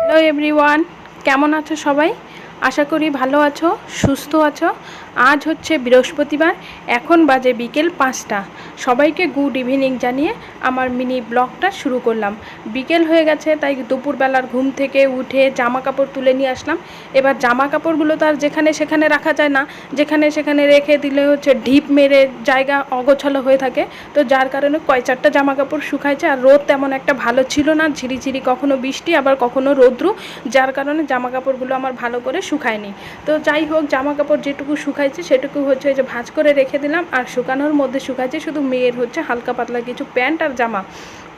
Hello everyone কেমন আছো সবাই? আশা করি ভালো আছো, সুস্থ আছো। আজ হচ্ছে বৃহস্পতিবার, এখন বাজে বিকেল পাঁচটা। সবাইকে গুড ইভিনিং জানিয়ে আমার মিনি ব্লগটা শুরু করলাম। বিকেল হয়ে গেছে, তাই দুপুরবেলার ঘুম থেকে উঠে জামা কাপড় তুলে নিয়ে আসলাম। এবার জামা কাপড়গুলো তো আর যেখানে সেখানে রাখা যায় না, যেখানে সেখানে রেখে দিলে হচ্ছে ঢিপ মেরে জায়গা অগোছালো হয়ে থাকে। তো যার কারণে কয় চারটা জামা কাপড় শুকাইছে, আর রোদ তেমন একটা ভালো ছিল না, ঝিরিঝিরি কখনো বৃষ্টি, আবার কখনো রৌদ্রু। যার কারণে জামা কাপড়গুলো আমার ভালো করে শুকায়নি। তো যাই হোক জামা কাপড় যেটুকু শুকাইছে সেটুকু হচ্ছে যে ভাঁজ করে রেখে দিলাম। আর শুকানোর মধ্যে শুকাইছে শুধু মেয়ের হচ্ছে হালকা পাতলা কিছু প্যান্ট আর জামা।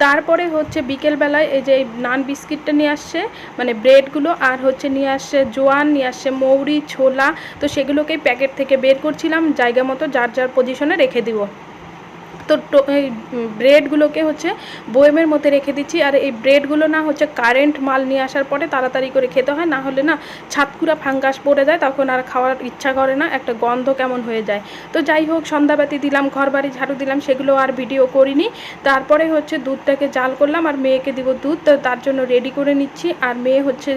তারপরে হচ্ছে বিকেলবেলায় এই যে নান বিস্কিটটা নিয়ে আসছে মানে ব্রেডগুলো, আর হচ্ছে নিয়ে আসছে জোয়ান, নিয়ে আসছে মৌরি, ছোলা। তো সেগুলোকেই প্যাকেট থেকে বের করছিলাম। জায়গা মতো যার যার পজিশনে রেখে দিব। তো এই ব্রেডগুলোকে হচ্ছে বয়েমের মধ্যে রেখে দিচ্ছি। আর এই ব্রেডগুলো না হচ্ছে কারেন্ট মাল নিয়ে আসার পরে তাড়াতাড়ি করে খেতে হয়, না হলে না ছাতকুড়া ফাঙ্গাস পড়ে যায়, তখন আর খাওয়ার ইচ্ছা করে না, একটা গন্ধ কেমন হয়ে যায়। তো যাই হোক, সন্ধ্যাবাতি দিলাম ঘর বাড়ি ঝাড়ু দিলাম, সেগুলো আর ভিডিও করিনি। তারপরে হচ্ছে দুধটাকে জাল করলাম, আর মেয়েকে দিব দুধ তার জন্য রেডি করে নিচ্ছি। আর মেয়ে হচ্ছে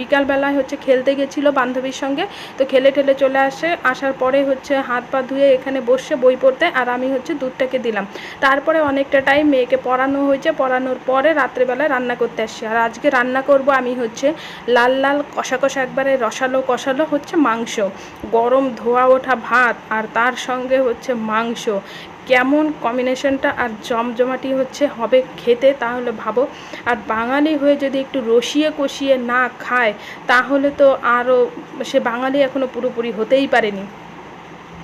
বিকালবেলায় হচ্ছে খেলতে গেছিল বান্ধবীর সঙ্গে। তো খেলে ঠেলে চলে আসে, আসার পরে হচ্ছে হাত পা ধুয়ে এখানে বসে বই পড়তে আর আমি হচ্ছে দুধটাকে দিলাম। তারপরে অনেকটা টাইম মেয়েকে পড়ানো হয়েছে, পড়ানোর পরে রাত্রেবেলায় রান্না করতে আসছি। আর আজকে রান্না করব আমি হচ্ছে লাল লাল কষা কষা একবারে রসালো কষালো হচ্ছে মাংস। গরম ধোয়া ওঠা ভাত আর তার সঙ্গে হচ্ছে মাংস। কেমন কম্বিনেশনটা আর জমজমাটি হচ্ছে, হবে খেতে? তাহলে ভাবো। আর বাঙালি হয়ে যদি একটু রসিয়ে কষিয়ে না খায়, তাহলে তো আরও, সে বাঙালি এখনও পুরোপুরি হতেই পারেনি।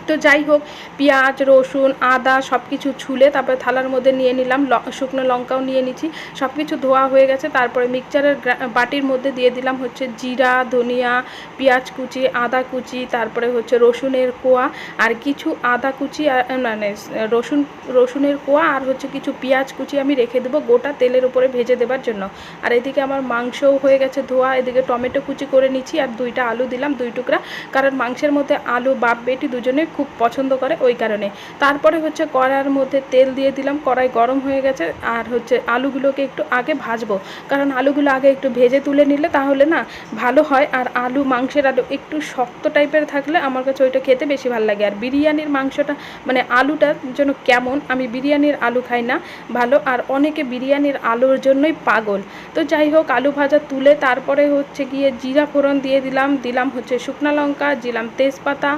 তো যাই হোক, পেঁয়াজ, রসুন, আদা সব কিছু ছুলে তারপরে থালার মধ্যে নিয়ে নিলাম শুকনো লঙ্কাও নিয়ে নিচ্ছি সব কিছু ধোয়া হয়ে গেছে, তারপরে মিক্সচারের বাটির মধ্যে দিয়ে দিলাম হচ্ছে জিরা, ধনিয়া, পেঁয়াজ কুচি, আদা কুচি, তারপরে হচ্ছে রসুনের কোয়া আর কিছু আদা কুচি মানে রসুন, রসুনের কোয়া আর হচ্ছে কিছু পেঁয়াজ কুচি আমি রেখে দেবো গোটা তেলের উপরে ভেজে দেবার জন্য। আর এদিকে আমার মাংসও হয়ে গেছে ধোয়া, এদিকে টমেটো কুচি করে নিচ্ছি আর দুইটা আলু দিলাম, দুই টুকরা, কারণ মাংসের মধ্যে আলু বাপ বেটি দুজনে খুব পছন্দ করে ওই কারণে। তারপরে হচ্ছে কড়াইয়ের মধ্যে তেল দিয়ে দিলাম, কড়াই গরম হয়ে গেছে, আর হচ্ছে আলুগুলোকে একটু আগে ভাজবো। কারণ আলুগুলো আগে একটু ভেজে তুলে নিলে তাহলে না ভালো হয়, আর আলু মাংসের আলু একটু শক্ত টাইপের থাকলে আমার কাছে ওইটা খেতে বেশি ভালো লাগে। আর বিরিয়ানির মাংসটা মানে আলুটা যেন কেমন, আমি বিরিয়ানির আলু খাই না ভালো, আর অনেকে বিরিয়ানির আলুর জন্যই পাগল। তো যাই হোক, আলু ভাজা তুলে তারপরে হচ্ছে গিয়ে জিরা ফোড়ন দিয়ে দিলাম দিলাম হচ্ছে শুকনো লঙ্কা, দিলাম তেজপাতা,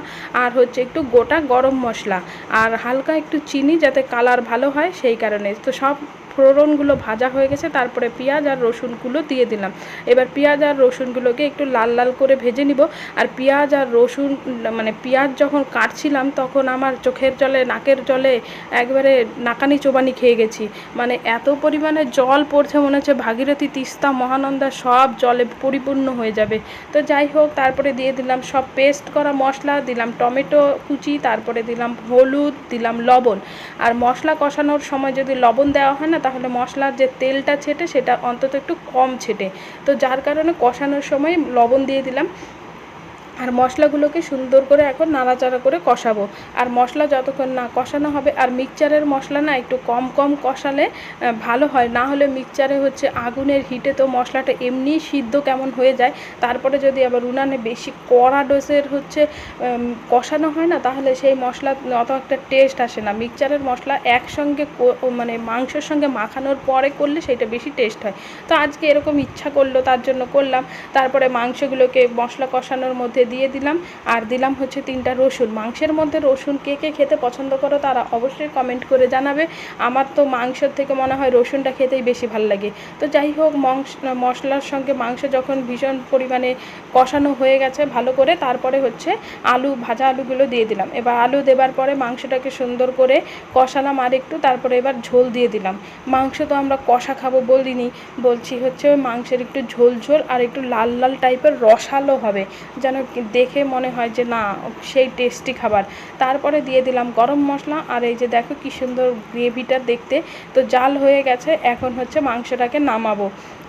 আর হচ্ছে একটু গোটা গরম মশলা আর হালকা একটু চিনি যাতে কালার ভালো হয় সেই কারণে। তো সব ফোড়নগুলো ভাজা হয়ে গেছে, তারপরে পেঁয়াজ আর রসুনগুলো দিয়ে দিলাম। এবার পেঁয়াজ আর রসুনগুলোকে একটু লাল লাল করে ভেজে নিব। আর পেঁয়াজ আর রসুন মানে পেঁয়াজ যখন কাটছিলাম তখন আমার চোখের জলে, নাকের জলে একবারে নাকানি চোবানি খেয়ে গেছি। মানে এত পরিমাণে জল পড়ছে মনে হচ্ছে ভাগীরথী, তিস্তা, মহানন্দা সব জলে পরিপূর্ণ হয়ে যাবে। তো যাই হোক, তারপরে দিয়ে দিলাম সব পেস্ট করা মশলা, দিলাম টমেটো কুচি তারপরে দিলাম হলুদ, দিলাম লবণ। আর মশলা কষানোর সময় যদি লবণ দেওয়া হয় না, তাহলে মশলার যে তেলটা ছেটে, সেটা অন্তত একটু কম ছেটে। তো যার কারণে কষানোর সময় লবণ দিয়ে দিলাম। আর মশলাগুলোকে সুন্দর করে এখন নাড়াচাড়া করে কষাবো। আর মশলা যতক্ষণ না কষানো হবে, আর মিক্সচারের মশলা না একটু কম কম কষালে ভালো হয়। না হলে মিক্সচারে হচ্ছে আগুনের হিটে তো মশলাটা এমনি সিদ্ধ কেমন হয়ে যায়। তারপরে যদি আবার উনানে বেশি কড়া ডোসের হচ্ছে কষানো হয় না, তাহলে সেই মশলা অত একটা টেস্ট আসে না। মিক্সচারের মশলা একসঙ্গে মানে মাংসের সঙ্গে মাখানোর পরে করলে সেটা বেশি টেস্ট হয়। তো আজকে এরকম ইচ্ছা করল, তার জন্য করলাম। তারপরে মাংসগুলোকে মশলা কষানোর মধ্যে দিয়ে দিলাম। আর দিলাম হচ্ছে তিনটা রসুন। মাংসের মধ্যে রসুন কে কে খেতে পছন্দ করো তারা অবশ্যই কমেন্ট করে জানাবে। আমার তো মাংসর থেকে মনে হয় রসুনটা খেতেই বেশি ভালো লাগে। তো যাই হোক মশলার সঙ্গে মাংস যখন ভীষণ পরিমাণে কষানো হয়ে গেছে ভালো করে, তারপরে হচ্ছে আলু, ভাজা আলুগুলো দিয়ে দিলাম। এবার আলু দেবার পরে মাংসটাকে সুন্দর করে কষালাম আর একটু, তারপরে এবার ঝোল দিয়ে দিলাম। মাংস তো আমরা কষা খাব বলিনি, বলছি হচ্ছে মাংসের একটু ঝোল ঝোল আর একটু লাল লাল টাইপের রসালো হবে। যেন দেখে মনে হয় যে না, সেই টেস্টি খাবার। তারপরে দিয়ে দিলাম গরম মশলা, আর এই যে দেখো কি সুন্দর গ্রেভিটা দেখতে। তো জাল হয়ে গেছে, এখন হচ্ছে মাংসটাকে নামাবো।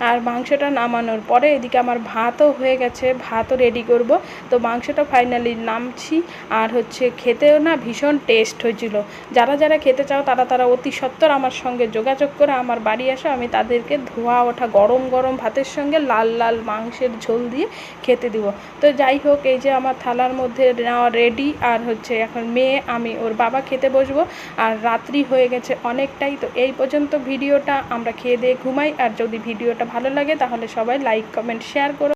আর মাংসটা নামানোর পরে এদিকে আমার ভাতও হয়ে গেছে, ভাতও রেডি করব। তো মাংসটা ফাইনালি নামছি আর হচ্ছে খেতেও না ভীষণ টেস্ট হয়েছিল। যারা যারা খেতে চাও তারা তারা অতি সত্বর আমার সঙ্গে যোগাযোগ করে আমার বাড়ি আসো আমি তাদেরকে ধোয়া ওঠা গরম গরম ভাতের সঙ্গে লাল লাল মাংসের ঝোল দিয়ে খেতে দিব। তো যাই হোক, এই যে আমার থালার মধ্যে নেওয়া রেডি আর হচ্ছে এখন মেয়ে, আমি ওর বাবা খেতে বসবো আর রাত্রি হয়ে গেছে অনেকটাই। তো এই পর্যন্ত ভিডিওটা আমরা খেয়ে দিয়ে ঘুমাই আর যদি ভিডিওটা ভালো লাগে তাহলে সবাই লাইক কমেন্ট শেয়ার করো।